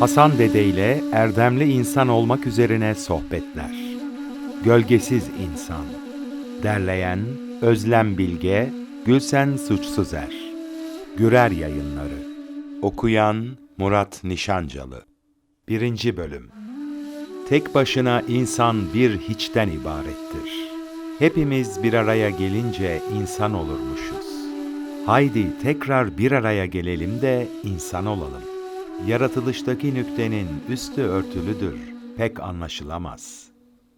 Hasan Dede ile erdemli insan olmak üzerine sohbetler. Gölgesiz insan. Derleyen Özlem Bilge, Gülsen Suçsuzer. Gürer Yayınları. Okuyan Murat Nişancalı. Birinci Bölüm Tek başına insan bir hiçten ibarettir. Hepimiz bir araya gelince insan olurmuşuz. Haydi tekrar bir araya gelelim de insan olalım. Yaratılıştaki nüktenin üstü örtülüdür, pek anlaşılamaz.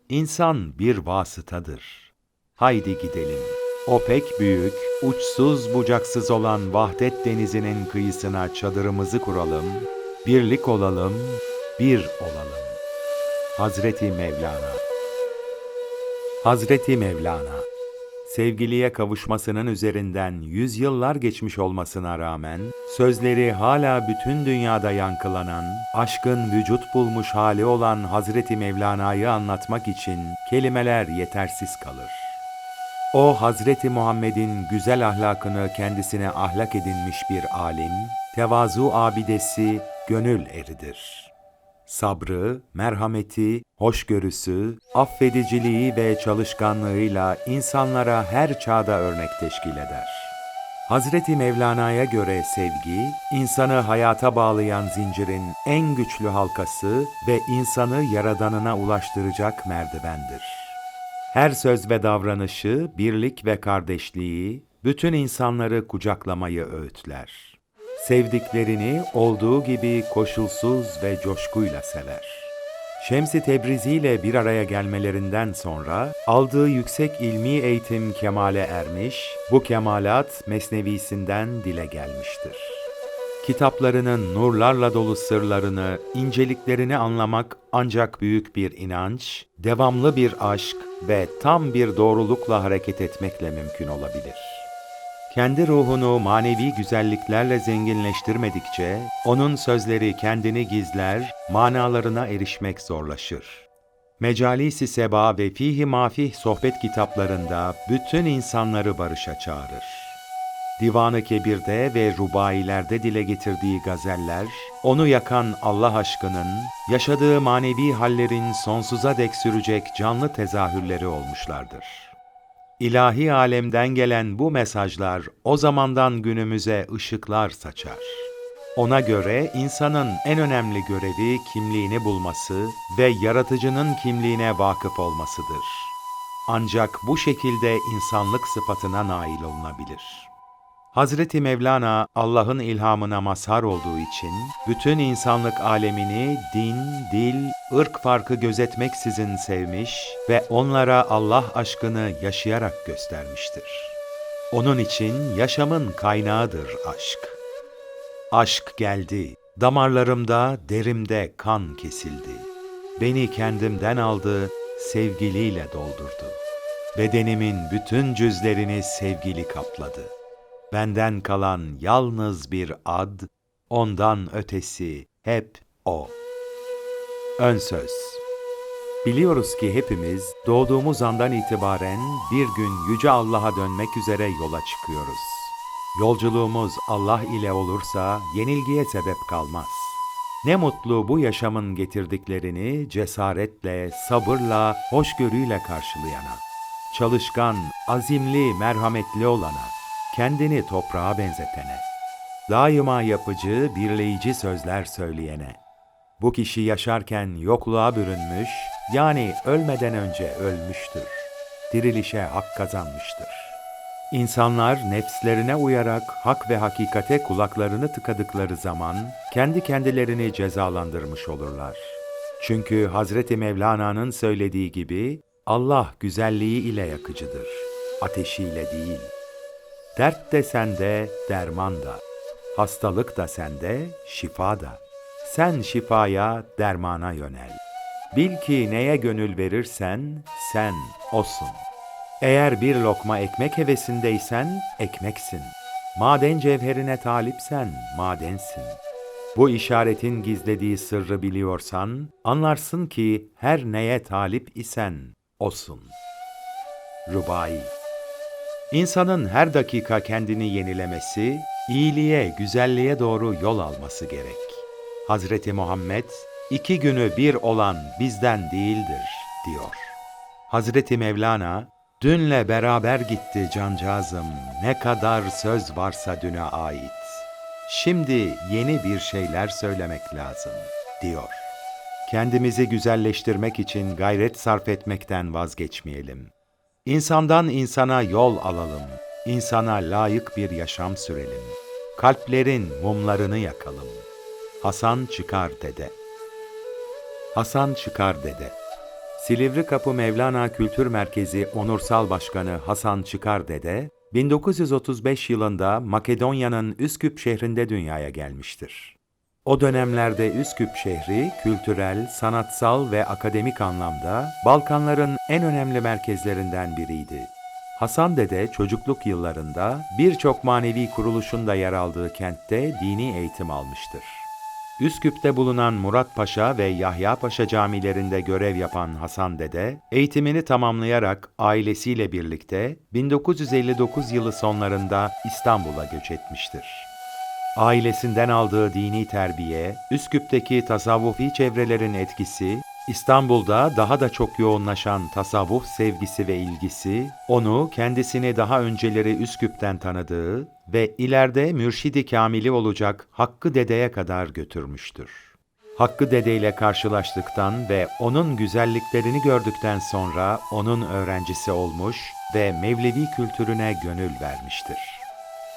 İnsan bir vasıtadır. Haydi gidelim. O pek büyük, uçsuz bucaksız olan vahdet denizinin kıyısına çadırımızı kuralım, birlik olalım, bir olalım. Hazreti Mevlana Hazreti Mevlana Sevgiliye kavuşmasının üzerinden yüzyıllar geçmiş olmasına rağmen, sözleri hala bütün dünyada yankılanan, aşkın vücut bulmuş hali olan Hazreti Mevlana'yı anlatmak için kelimeler yetersiz kalır. O Hazreti Muhammed'in güzel ahlakını kendisine ahlak edinmiş bir alim, tevazu abidesi, gönül eridir. Sabrı, merhameti, hoşgörüsü, affediciliği ve çalışkanlığıyla insanlara her çağda örnek teşkil eder. Hazreti Mevlana'ya göre sevgi, insanı hayata bağlayan zincirin en güçlü halkası ve insanı yaradanına ulaştıracak merdivendir. Her söz ve davranışı birlik ve kardeşliği, bütün insanları kucaklamayı öğütler. Sevdiklerini olduğu gibi koşulsuz ve coşkuyla sever. Şems-i Tebrizi ile bir araya gelmelerinden sonra aldığı yüksek ilmi eğitim kemale ermiş, bu kemalat mesnevisinden dile gelmiştir. Kitaplarının nurlarla dolu sırlarını, inceliklerini anlamak ancak büyük bir inanç, devamlı bir aşk ve tam bir doğrulukla hareket etmekle mümkün olabilir. Kendi ruhunu manevi güzelliklerle zenginleştirmedikçe, onun sözleri kendini gizler, manalarına erişmek zorlaşır. Mecalis-i Seba ve Fihi Mafih sohbet kitaplarında bütün insanları barışa çağırır. Divanı Kebir'de ve rubailerde dile getirdiği gazeller, onu yakan Allah aşkının, yaşadığı manevi hallerin sonsuza dek sürecek canlı tezahürleri olmuşlardır. İlahi alemden gelen bu mesajlar o zamandan günümüze ışıklar saçar. Ona göre insanın en önemli görevi kimliğini bulması ve yaratıcının kimliğine vakıf olmasıdır. Ancak bu şekilde insanlık sıfatına nail olunabilir. Hazreti Mevlana Allah'ın ilhamına mazhar olduğu için bütün insanlık alemini din, dil, ırk farkı gözetmeksizin sevmiş ve onlara Allah aşkını yaşayarak göstermiştir. Onun için yaşamın kaynağıdır aşk. Aşk geldi, damarlarımda, derimde kan kesildi. Beni kendimden aldı, sevgiliyle doldurdu. Bedenimin bütün cüzlerini sevgili kapladı. Benden kalan yalnız bir ad, ondan ötesi hep o. Ön söz Biliyoruz ki hepimiz doğduğumuz andan itibaren bir gün Yüce Allah'a dönmek üzere yola çıkıyoruz. Yolculuğumuz Allah ile olursa yenilgiye sebep kalmaz. Ne mutlu bu yaşamın getirdiklerini cesaretle, sabırla, hoşgörüyle karşılayana. Çalışkan, azimli, merhametli olana kendini toprağa benzetene, daima yapıcı, birleyici sözler söyleyene, bu kişi yaşarken yokluğa bürünmüş, yani ölmeden önce ölmüştür. Dirilişe hak kazanmıştır. İnsanlar nefslerine uyarak hak ve hakikate kulaklarını tıkadıkları zaman kendi kendilerini cezalandırmış olurlar. Çünkü Hazreti Mevlana'nın söylediği gibi Allah güzelliği ile yakıcıdır, ateşiyle değil.'' Dert de sende, derman da. Hastalık da sende, şifa da. Sen şifaya, dermana yönel. Bil ki neye gönül verirsen, sen osun. Eğer bir lokma ekmek hevesindeysen, ekmeksin. Maden cevherine talipsen, madensin. Bu işaretin gizlediği sırrı biliyorsan, anlarsın ki her neye talip isen, osun. Rubai İnsanın her dakika kendini yenilemesi, iyiliğe, güzelliğe doğru yol alması gerek. Hazreti Muhammed, iki günü bir olan bizden değildir, diyor. Hazreti Mevlana, dünle beraber gitti cancağızım, ne kadar söz varsa düne ait. Şimdi yeni bir şeyler söylemek lazım, diyor. Kendimizi güzelleştirmek için gayret sarf etmekten vazgeçmeyelim. İnsandan insana yol alalım, insana layık bir yaşam sürelim. Kalplerin mumlarını yakalım. Hasan Çıkar Dede Hasan Çıkar Dede Silivri Kapı Mevlana Kültür Merkezi Onursal Başkanı Hasan Çıkar Dede, 1935 yılında Makedonya'nın Üsküp şehrinde dünyaya gelmiştir. O dönemlerde Üsküp şehri kültürel, sanatsal ve akademik anlamda Balkanların en önemli merkezlerinden biriydi. Hasan Dede çocukluk yıllarında birçok manevi kuruluşun da yer aldığı kentte dini eğitim almıştır. Üsküp'te bulunan Murat Paşa ve Yahya Paşa camilerinde görev yapan Hasan Dede, eğitimini tamamlayarak ailesiyle birlikte 1959 yılı sonlarında İstanbul'a göç etmiştir. Ailesinden aldığı dini terbiye, Üsküp'teki tasavvufi çevrelerin etkisi, İstanbul'da daha da çok yoğunlaşan tasavvuf sevgisi ve ilgisi, onu kendisini daha önceleri Üsküp'ten tanıdığı ve ileride mürşidi kamili olacak Hakkı Dede'ye kadar götürmüştür. Hakkı Dede ile karşılaştıktan ve onun güzelliklerini gördükten sonra onun öğrencisi olmuş ve Mevlevi kültürüne gönül vermiştir.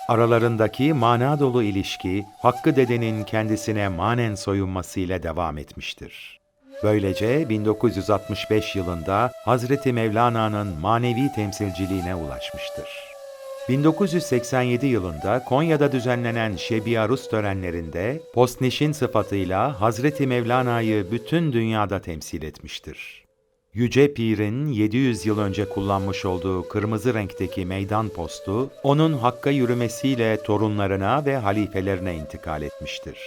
Aralarındaki mana dolu ilişki Hakkı Dede'nin kendisine manen soyunmasıyla devam etmiştir. Böylece 1965 yılında Hazreti Mevlana'nın manevi temsilciliğine ulaşmıştır. 1987 yılında Konya'da düzenlenen Şebi Arus törenlerinde postnişin sıfatıyla Hazreti Mevlana'yı bütün dünyada temsil etmiştir. Yüce Pir'in 700 yıl önce kullanmış olduğu kırmızı renkteki meydan postu, onun hakka yürümesiyle torunlarına ve halifelerine intikal etmiştir.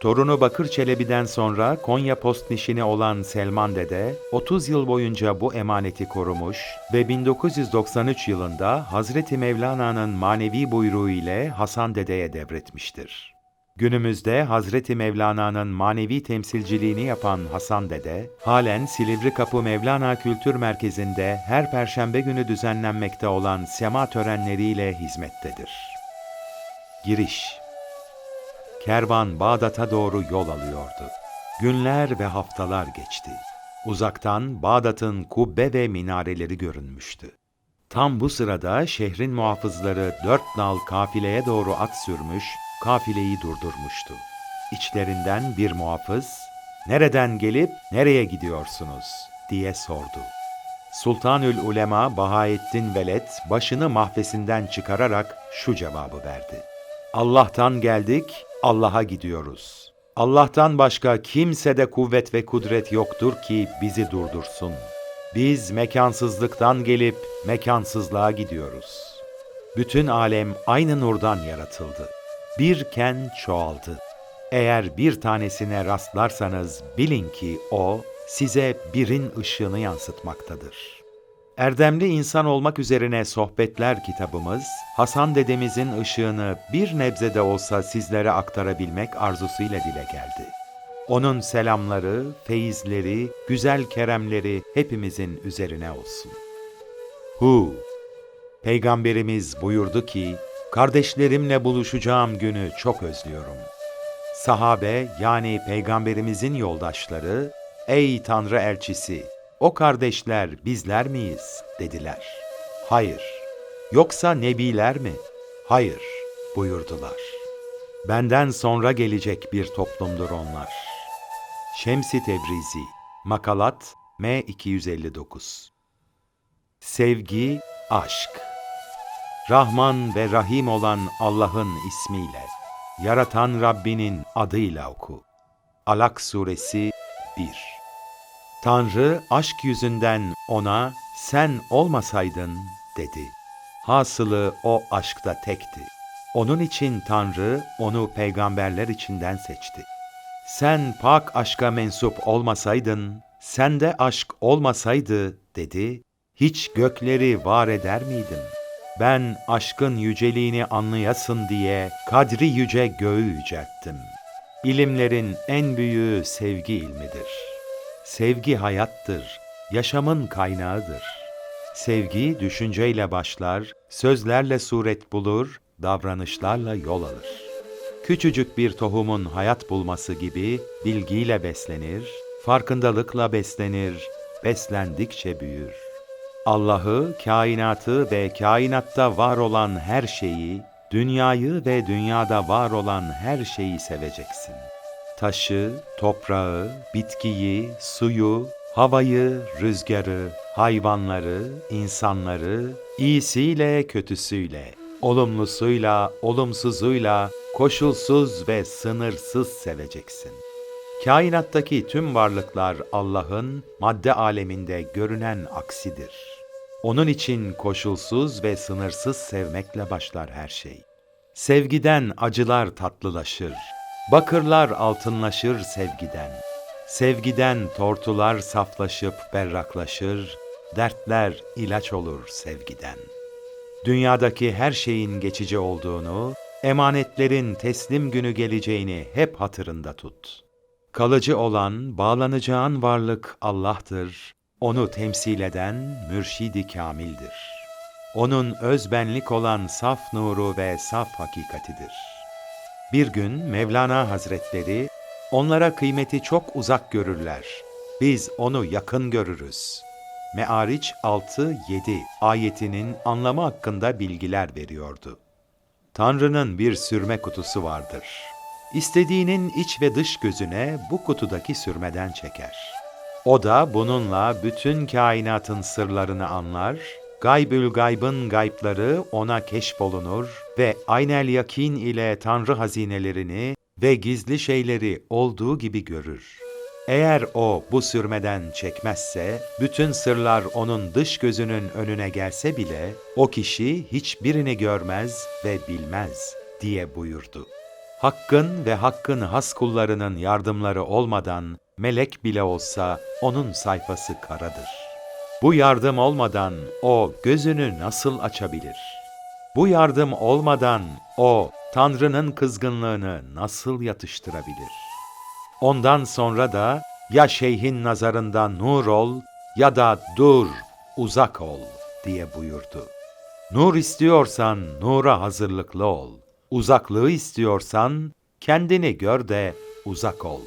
Torunu Bakır Çelebi'den sonra Konya postnişini olan Selman Dede, 30 yıl boyunca bu emaneti korumuş ve 1993 yılında Hazreti Mevlana'nın manevi buyruğu ile Hasan Dede'ye devretmiştir. Günümüzde Hazreti Mevlana'nın manevi temsilciliğini yapan Hasan Dede, halen Silivri Kapı Mevlana Kültür Merkezi'nde her perşembe günü düzenlenmekte olan sema törenleriyle hizmettedir. Giriş Kervan Bağdat'a doğru yol alıyordu. Günler ve haftalar geçti. Uzaktan Bağdat'ın kubbe ve minareleri görünmüştü. Tam bu sırada şehrin muhafızları dört nal kafileye doğru at sürmüş, kafileyi durdurmuştu. İçlerinden bir muhafız, "Nereden gelip nereye gidiyorsunuz?" diye sordu. Sultanül Ulema Bahaettin Veled başını mahfesinden çıkararak şu cevabı verdi. Allah'tan geldik, Allah'a gidiyoruz. Allah'tan başka kimsede kuvvet ve kudret yoktur ki bizi durdursun. Biz mekansızlıktan gelip mekansızlığa gidiyoruz. Bütün alem aynı nurdan yaratıldı. Birken çoğaldı. Eğer bir tanesine rastlarsanız bilin ki o size birin ışığını yansıtmaktadır.'' Erdemli insan olmak üzerine sohbetler kitabımız, Hasan dedemizin ışığını bir nebze de olsa sizlere aktarabilmek arzusuyla dile geldi. Onun selamları, feyizleri, güzel keremleri hepimizin üzerine olsun. Hu Peygamberimiz buyurdu ki, kardeşlerimle buluşacağım günü çok özlüyorum. Sahabe yani peygamberimizin yoldaşları, ey Tanrı elçisi, o kardeşler bizler miyiz? dediler. Hayır. Yoksa nebiler mi? Hayır buyurdular. Benden sonra gelecek bir toplumdur onlar. Şemsi Tebrizi Makalat M 259 Sevgi, aşk Rahman ve Rahim olan Allah'ın ismiyle, yaratan Rabbinin adıyla oku. Alak Suresi 1 Tanrı aşk yüzünden ona sen olmasaydın dedi. Hasılı o aşkta tekti. Onun için Tanrı onu peygamberler içinden seçti. Sen pak aşka mensup olmasaydın, sende aşk olmasaydı dedi, hiç gökleri var eder miydim? Ben aşkın yüceliğini anlayasın diye kadri yüce göğü yücelttim. İlimlerin en büyüğü sevgi ilmidir. Sevgi hayattır, yaşamın kaynağıdır. Sevgi düşünceyle başlar, sözlerle suret bulur, davranışlarla yol alır. Küçücük bir tohumun hayat bulması gibi bilgiyle beslenir, farkındalıkla beslenir, beslendikçe büyür. Allah'ı, kainatı ve kainatta var olan her şeyi, dünyayı ve dünyada var olan her şeyi seveceksin. Taşı, toprağı, bitkiyi, suyu, havayı, rüzgarı, hayvanları, insanları, iyisiyle kötüsüyle, olumlusuyla, olumsuzuyla, koşulsuz ve sınırsız seveceksin. Kainattaki tüm varlıklar Allah'ın madde aleminde görünen aksidir. Onun için koşulsuz ve sınırsız sevmekle başlar her şey. Sevgiden acılar tatlılaşır, bakırlar altınlaşır sevgiden. Sevgiden tortular saflaşıp berraklaşır, dertler ilaç olur sevgiden. Dünyadaki her şeyin geçici olduğunu, emanetlerin teslim günü geleceğini hep hatırında tut. Kalıcı olan, bağlanacağın varlık Allah'tır. Onu temsil eden mürşidi kamildir. Onun özbenlik olan saf nuru ve saf hakikatidir. Bir gün Mevlana Hazretleri, onlara kıymeti çok uzak görürler. Biz onu yakın görürüz. Me'ariç 6-7 ayetinin anlamı hakkında bilgiler veriyordu. Tanrı'nın bir sürme kutusu vardır. İstediğinin iç ve dış gözüne bu kutudaki sürmeden çeker. O da bununla bütün kainatın sırlarını anlar, gaybül gaybın gaypları ona keşfolunur ve aynel yakin ile Tanrı hazinelerini ve gizli şeyleri olduğu gibi görür. Eğer o bu sürmeden çekmezse, bütün sırlar onun dış gözünün önüne gelse bile, o kişi hiçbirini görmez ve bilmez diye buyurdu. Hakkın ve hakkın has kullarının yardımları olmadan, melek bile olsa onun sayfası karadır. Bu yardım olmadan o gözünü nasıl açabilir? Bu yardım olmadan o Tanrı'nın kızgınlığını nasıl yatıştırabilir? Ondan sonra da ya şeyhin nazarında nur ol ya da dur, uzak ol diye buyurdu. Nur istiyorsan nura hazırlıklı ol. Uzaklığı istiyorsan kendini gör de uzak ol.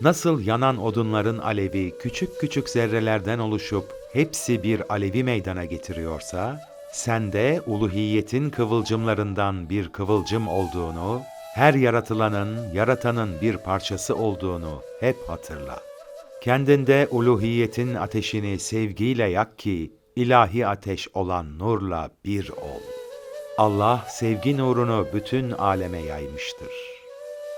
Nasıl yanan odunların alevi küçük küçük zerrelerden oluşup hepsi bir alevi meydana getiriyorsa, sen de uluhiyetin kıvılcımlarından bir kıvılcım olduğunu, her yaratılanın, yaratanın bir parçası olduğunu hep hatırla. Kendinde uluhiyetin ateşini sevgiyle yak ki, ilahi ateş olan nurla bir ol. Allah sevgi nurunu bütün aleme yaymıştır.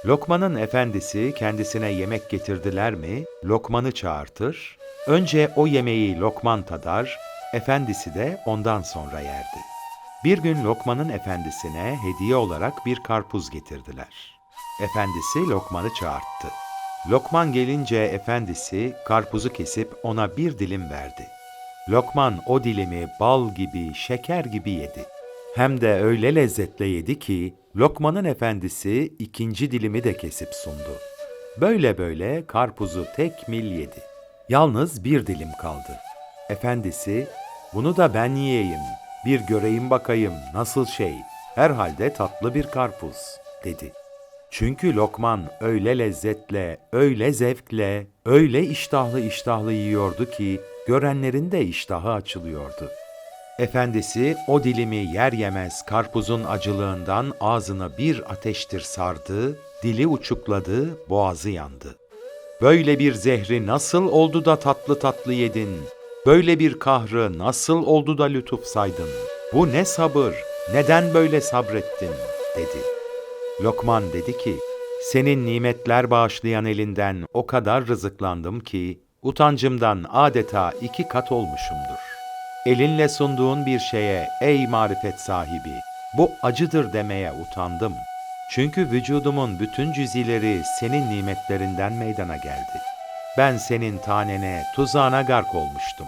Lokman'ın efendisi kendisine yemek getirdiler mi, Lokman'ı çağırtır, önce o yemeği Lokman tadar, efendisi de ondan sonra yerdi. Bir gün Lokman'ın efendisine hediye olarak bir karpuz getirdiler. Efendisi Lokman'ı çağırttı. Lokman gelince efendisi karpuzu kesip ona bir dilim verdi. Lokman o dilimi bal gibi, şeker gibi yedi. Hem de öyle lezzetle yedi ki Lokman'ın efendisi ikinci dilimi de kesip sundu. Böyle böyle karpuzu tek mil yedi. Yalnız bir dilim kaldı. Efendisi, bunu da ben yiyeyim, bir göreyim bakayım nasıl şey, herhalde tatlı bir karpuz, dedi. Çünkü Lokman öyle lezzetle, öyle zevkle, öyle iştahlı iştahlı yiyordu ki, görenlerin de iştahı açılıyordu. Efendisi o dilimi yer yemez karpuzun acılığından ağzına bir ateştir sardı, dili uçukladı, boğazı yandı. Böyle bir zehri nasıl oldu da tatlı tatlı yedin? Böyle bir kahrı nasıl oldu da lütuf saydın? Bu ne sabır, neden böyle sabrettin? dedi. Lokman dedi ki, senin nimetler bağışlayan elinden o kadar rızıklandım ki, utancımdan adeta iki kat olmuşumdur. Elinle sunduğun bir şeye ey marifet sahibi, bu acıdır demeye utandım. Çünkü vücudumun bütün cüzileri senin nimetlerinden meydana geldi. Ben senin tanene, tuzağına gark olmuştum.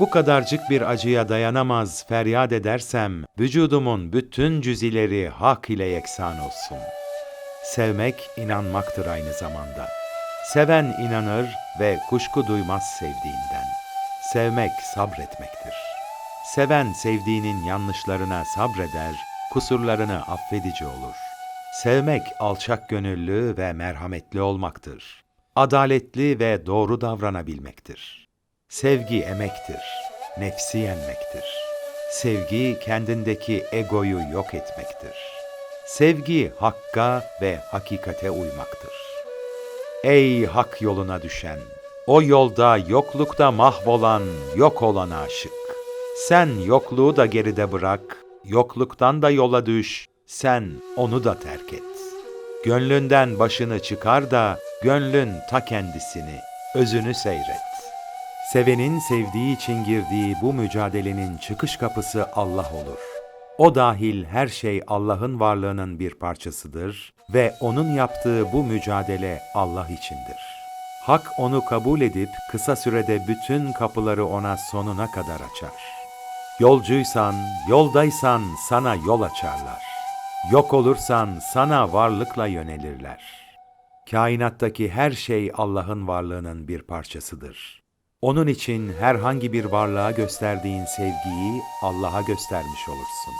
Bu kadarcık bir acıya dayanamaz feryat edersem, vücudumun bütün cüzileri hak ile yeksan olsun. Sevmek inanmaktır aynı zamanda. Seven inanır ve kuşku duymaz sevdiğinden. Sevmek sabretmektir. Seven sevdiğinin yanlışlarına sabreder, kusurlarını affedici olur. Sevmek alçak gönüllü ve merhametli olmaktır. Adaletli ve doğru davranabilmektir. Sevgi emektir, nefsi yenmektir. Sevgi kendindeki egoyu yok etmektir. Sevgi hakka ve hakikate uymaktır. Ey hak yoluna düşen, o yolda yoklukta mahvolan, yok olana aşık. Sen yokluğu da geride bırak, yokluktan da yola düş, sen onu da terk et. Gönlünden başını çıkar da, gönlün ta kendisini, özünü seyret. Sevenin sevdiği için girdiği bu mücadelenin çıkış kapısı Allah olur. O dahil her şey Allah'ın varlığının bir parçasıdır ve onun yaptığı bu mücadele Allah içindir. Hak onu kabul edip kısa sürede bütün kapıları ona sonuna kadar açar. Yolcuysan, yoldaysan sana yol açarlar. Yok olursan sana varlıkla yönelirler. Kainattaki her şey Allah'ın varlığının bir parçasıdır. Onun için herhangi bir varlığa gösterdiğin sevgiyi Allah'a göstermiş olursun.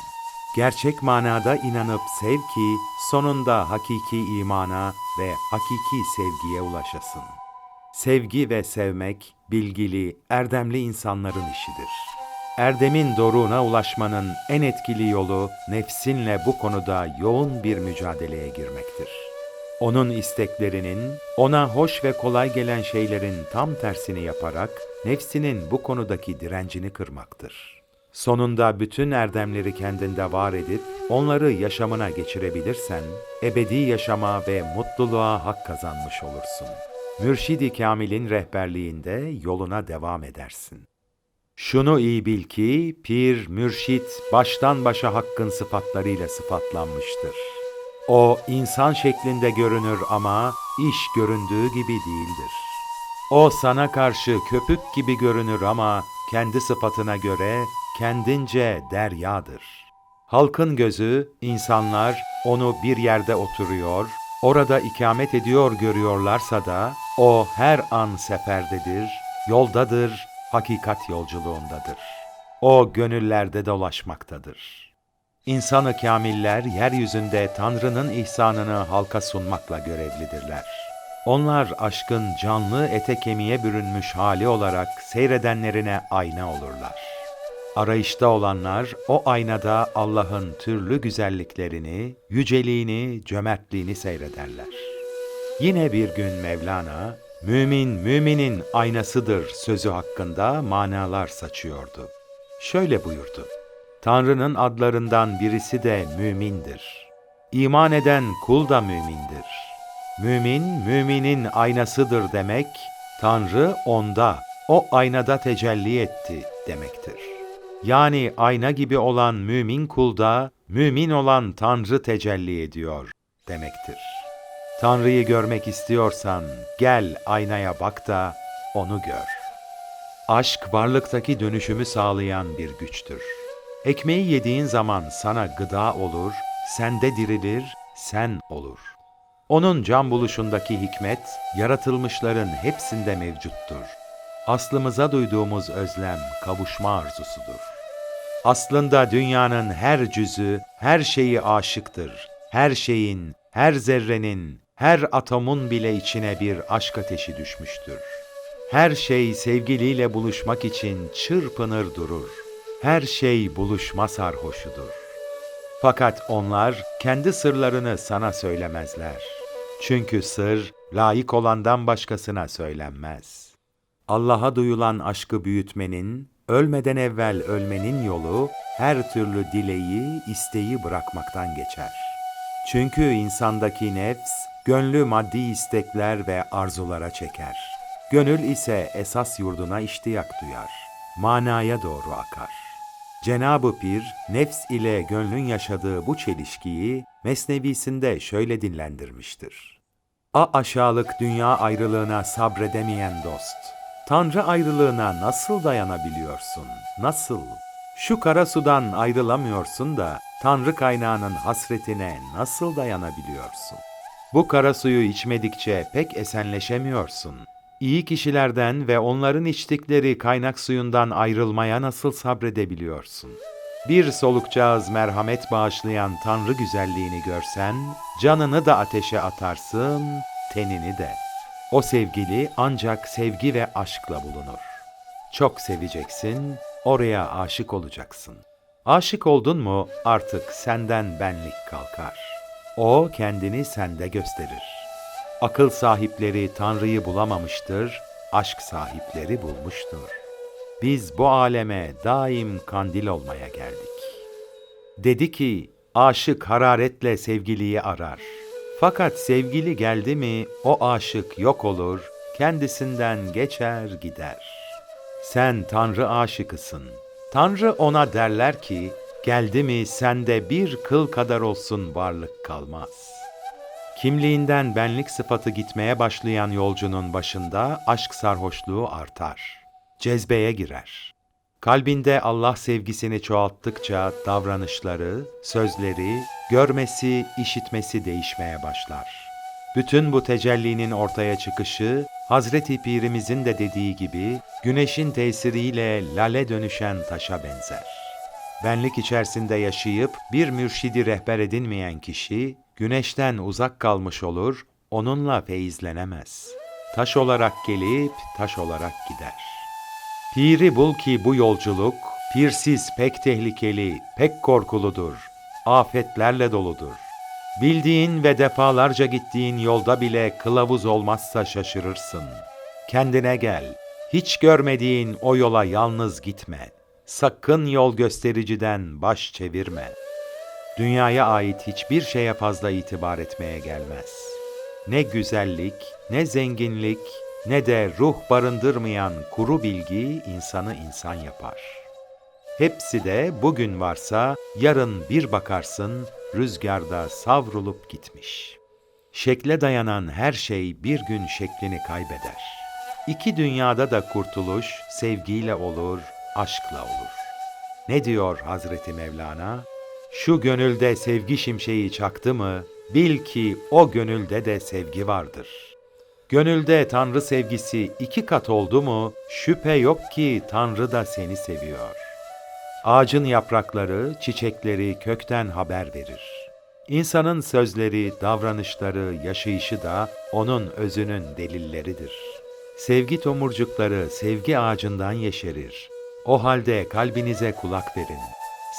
Gerçek manada inanıp sev ki sonunda hakiki imana ve hakiki sevgiye ulaşasın. Sevgi ve sevmek bilgili, erdemli insanların işidir. Erdemin doruğuna ulaşmanın en etkili yolu nefsinle bu konuda yoğun bir mücadeleye girmektir. Onun isteklerinin, ona hoş ve kolay gelen şeylerin tam tersini yaparak nefsinin bu konudaki direncini kırmaktır. Sonunda bütün erdemleri kendinde var edip onları yaşamına geçirebilirsen ebedi yaşama ve mutluluğa hak kazanmış olursun. Mürşidi Kamil'in rehberliğinde yoluna devam edersin. Şunu iyi bil ki pir, mürşit baştan başa hakkın sıfatlarıyla sıfatlanmıştır. O insan şeklinde görünür ama iş göründüğü gibi değildir. O sana karşı köpük gibi görünür ama kendi sıfatına göre kendince deryadır. Halkın gözü, insanlar onu bir yerde oturuyor, orada ikamet ediyor görüyorlarsa da o her an seferdedir, yoldadır, hakikat yolculuğundadır. O gönüllerde dolaşmaktadır. İnsanı kamiller yeryüzünde Tanrı'nın ihsanını halka sunmakla görevlidirler. Onlar aşkın canlı ete kemiğe bürünmüş hali olarak seyredenlerine ayna olurlar. Arayışta olanlar o aynada Allah'ın türlü güzelliklerini, yüceliğini, cömertliğini seyrederler. Yine bir gün Mevlana, mümin müminin aynasıdır sözü hakkında manalar saçıyordu. Şöyle buyurdu. Tanrı'nın adlarından birisi de mümindir. İman eden kul da mümindir. Mümin, müminin aynasıdır demek, Tanrı onda, o aynada tecelli etti demektir. Yani ayna gibi olan mümin kulda, mümin olan Tanrı tecelli ediyor demektir. Tanrı'yı görmek istiyorsan gel aynaya bak da onu gör. Aşk varlıktaki dönüşümü sağlayan bir güçtür. Ekmeği yediğin zaman sana gıda olur, sende dirilir, sen olur. Onun can buluşundaki hikmet, yaratılmışların hepsinde mevcuttur. Aslımıza duyduğumuz özlem, kavuşma arzusudur. Aslında dünyanın her cüzü, her şeyi aşıktır. Her şeyin, her zerrenin, her atomun bile içine bir aşk ateşi düşmüştür. Her şey sevgiliyle buluşmak için çırpınır durur. Her şey buluşma sarhoşudur. Fakat onlar kendi sırlarını sana söylemezler. Çünkü sır layık olandan başkasına söylenmez. Allah'a duyulan aşkı büyütmenin, ölmeden evvel ölmenin yolu her türlü dileği, isteği bırakmaktan geçer. Çünkü insandaki nefs, gönlü maddi istekler ve arzulara çeker. Gönül ise esas yurduna iştiyak duyar. Manaya doğru akar. Cenab-ı Pir, nefs ile gönlün yaşadığı bu çelişkiyi Mesnevisinde şöyle dinlendirmiştir. A aşağılık dünya ayrılığına sabredemeyen dost, Tanrı ayrılığına nasıl dayanabiliyorsun? Nasıl? Şu kara sudan ayrılamıyorsun da Tanrı kaynağının hasretine nasıl dayanabiliyorsun? Bu kara suyu içmedikçe pek esenleşemiyorsun. İyi kişilerden ve onların içtikleri kaynak suyundan ayrılmaya nasıl sabredebiliyorsun? Bir solukcağız merhamet bağışlayan Tanrı güzelliğini görsen, canını da ateşe atarsın, tenini de. O sevgili ancak sevgi ve aşkla bulunur. Çok seveceksin, oraya aşık olacaksın. Aşık oldun mu artık senden benlik kalkar. O kendini sende gösterir. Akıl sahipleri Tanrı'yı bulamamıştır, aşk sahipleri bulmuştur. Biz bu aleme daim kandil olmaya geldik. Dedi ki, aşık hararetle sevgiliyi arar. Fakat sevgili geldi mi o aşık yok olur, kendisinden geçer gider. Sen Tanrı aşıkısın. Tanrı ona derler ki, geldi mi sende bir kıl kadar olsun varlık kalmaz. Kimliğinden benlik sıfatı gitmeye başlayan yolcunun başında aşk sarhoşluğu artar. Cezbeye girer. Kalbinde Allah sevgisini çoğalttıkça davranışları, sözleri, görmesi, işitmesi değişmeye başlar. Bütün bu tecellinin ortaya çıkışı, Hazreti Pirimizin de dediği gibi, güneşin tesiriyle lale dönüşen taşa benzer. Benlik içerisinde yaşayıp bir mürşidi rehber edinmeyen kişi, güneşten uzak kalmış olur, onunla feyizlenemez. Taş olarak gelip taş olarak gider. Piri bul ki bu yolculuk, pirsiz pek tehlikeli, pek korkuludur, afetlerle doludur. Bildiğin ve defalarca gittiğin yolda bile kılavuz olmazsa şaşırırsın. Kendine gel, hiç görmediğin o yola yalnız gitme. Sakın yol göstericiden baş çevirme. Dünyaya ait hiçbir şeye fazla itibar etmeye gelmez. Ne güzellik, ne zenginlik, ne de ruh barındırmayan kuru bilgi insanı insan yapar. Hepsi de bugün varsa yarın bir bakarsın rüzgarda savrulup gitmiş. Şekle dayanan her şey bir gün şeklini kaybeder. İki dünyada da kurtuluş sevgiyle olur, aşkla olur. Ne diyor Hazreti Mevlana? Şu gönülde sevgi şimşeği çaktı mı, bil ki o gönülde de sevgi vardır.'' Gönülde Tanrı sevgisi iki kat oldu mu, şüphe yok ki Tanrı da seni seviyor. Ağacın yaprakları, çiçekleri kökten haber verir. İnsanın sözleri, davranışları, yaşayışı da onun özünün delilleridir. Sevgi tomurcukları sevgi ağacından yeşerir. O halde kalbinize kulak verin.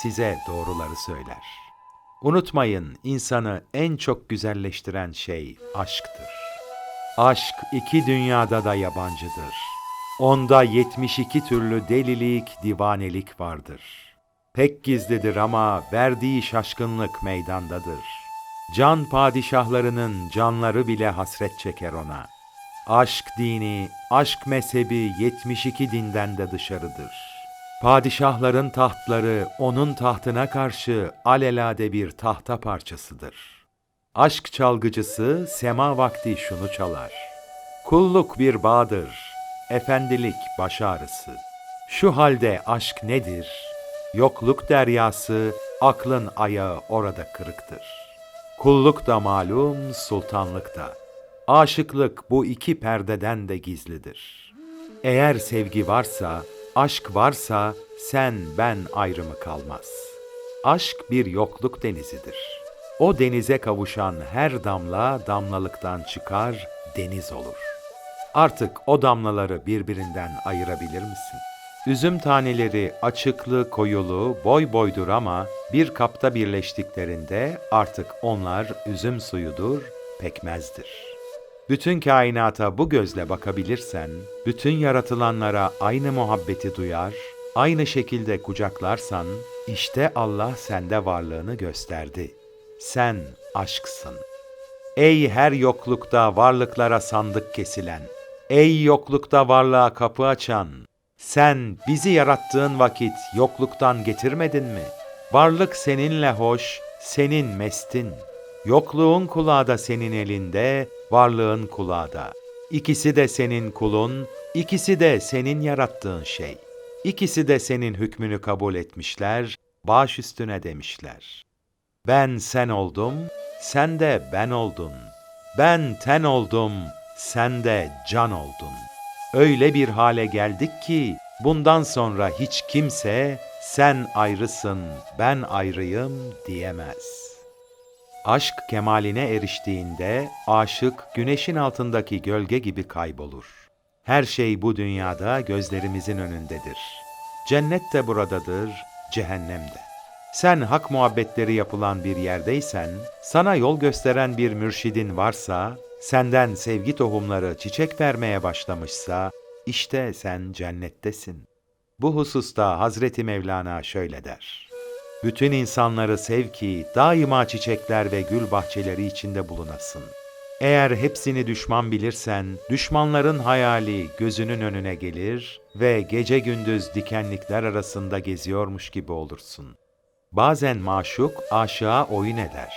Size doğruları söyler. Unutmayın insanı en çok güzelleştiren şey aşktır. Aşk iki dünyada da yabancıdır. Onda 72 türlü delilik, divanelik vardır. Pek gizlidir ama verdiği şaşkınlık meydandadır. Can padişahlarının canları bile hasret çeker ona. Aşk dini, aşk mezhebi 72 dinden de dışarıdır. Padişahların tahtları onun tahtına karşı alelade bir tahta parçasıdır.'' Aşk çalgıcısı sema vakti şunu çalar. Kulluk bir bağdır, efendilik baş ağrısı. Şu halde aşk nedir? Yokluk deryası, aklın ayağı orada kırıktır. Kulluk da malum, sultanlık da. Aşıklık bu iki perdeden de gizlidir. Eğer sevgi varsa, aşk varsa sen ben ayrımı kalmaz. Aşk bir yokluk denizidir.'' O denize kavuşan her damla damlalıktan çıkar, deniz olur. Artık o damlaları birbirinden ayırabilir misin? Üzüm taneleri açıklı, koyulu, boy boydur ama bir kapta birleştiklerinde artık onlar üzüm suyudur, pekmezdir. Bütün kainata bu gözle bakabilirsen, bütün yaratılanlara aynı muhabbeti duyar, aynı şekilde kucaklarsan, işte Allah sende varlığını gösterdi.'' sen aşksın. Ey her yoklukta varlıklara sandık kesilen, ey yoklukta varlığa kapı açan, sen bizi yarattığın vakit yokluktan getirmedin mi? Varlık seninle hoş, senin mestin. Yokluğun kulağı da senin elinde, varlığın kulağı da. İkisi de senin kulun, ikisi de senin yarattığın şey. İkisi de senin hükmünü kabul etmişler, baş üstüne demişler. Ben sen oldum, sen de ben oldun. Ben ten oldum, sen de can oldun. Öyle bir hale geldik ki bundan sonra hiç kimse sen ayrısın, ben ayrıyım diyemez. Aşk kemaline eriştiğinde aşık güneşin altındaki gölge gibi kaybolur. Her şey bu dünyada gözlerimizin önündedir. Cennet de buradadır, cehennem de. Sen hak muhabbetleri yapılan bir yerdeysen, sana yol gösteren bir mürşidin varsa, senden sevgi tohumları çiçek vermeye başlamışsa, işte sen cennettesin. Bu hususta Hazreti Mevlana şöyle der. Bütün insanları sev ki daima çiçekler ve gül bahçeleri içinde bulunasın. Eğer hepsini düşman bilirsen, düşmanların hayali gözünün önüne gelir ve gece gündüz dikenlikler arasında geziyormuş gibi olursun. Bazen maşuk aşığa oyun eder.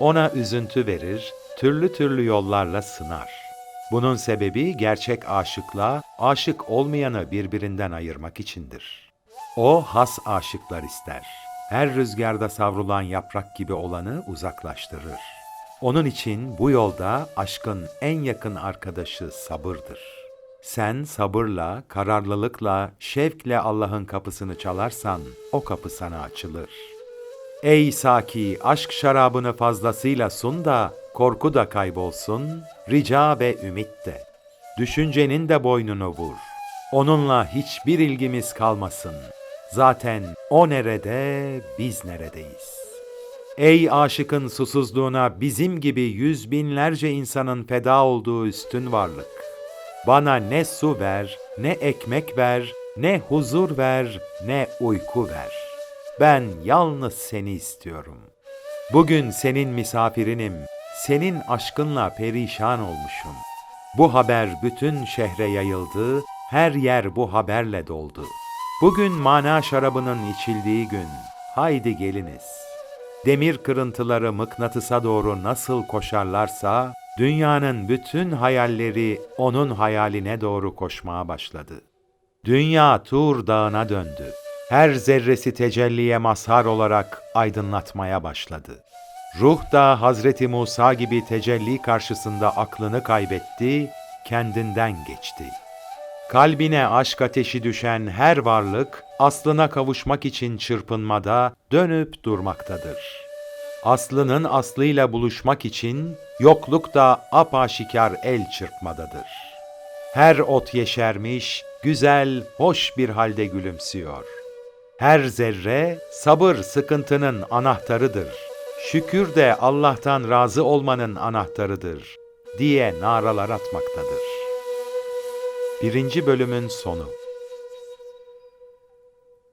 Ona üzüntü verir, türlü türlü yollarla sınar. Bunun sebebi gerçek aşıkla aşık olmayanı birbirinden ayırmak içindir. O has aşıklar ister. Her rüzgarda savrulan yaprak gibi olanı uzaklaştırır. Onun için bu yolda aşkın en yakın arkadaşı sabırdır. Sen sabırla, kararlılıkla, şevkle Allah'ın kapısını çalarsan o kapı sana açılır. Ey Saki, aşk şarabını fazlasıyla sun da korku da kaybolsun, rica ve ümit de. Düşüncenin de boynunu vur. Onunla hiçbir ilgimiz kalmasın. Zaten o nerede, biz neredeyiz? Ey aşıkın susuzluğuna bizim gibi yüz binlerce insanın feda olduğu üstün varlık. Bana ne su ver, ne ekmek ver, ne huzur ver, ne uyku ver. Ben yalnız seni istiyorum. Bugün senin misafirinim, senin aşkınla perişan olmuşum. Bu haber bütün şehre yayıldı, her yer bu haberle doldu. Bugün mana şarabının içildiği gün, haydi geliniz. Demir kırıntıları mıknatısa doğru nasıl koşarlarsa, dünyanın bütün hayalleri onun hayaline doğru koşmaya başladı. Dünya Tur Dağı'na döndü. Her zerresi tecelliye mazhar olarak aydınlatmaya başladı. Ruh da Hazreti Musa gibi tecelli karşısında aklını kaybetti, kendinden geçti. Kalbine aşk ateşi düşen her varlık aslına kavuşmak için çırpınmada, dönüp durmaktadır. Aslının aslıyla buluşmak için yoklukta apaşikar el çırpmadadır. Her ot yeşermiş, güzel, hoş bir halde gülümsüyor. Her zerre sabır sıkıntının anahtarıdır. Şükür de Allah'tan razı olmanın anahtarıdır diye naralar atmaktadır. Birinci bölümün sonu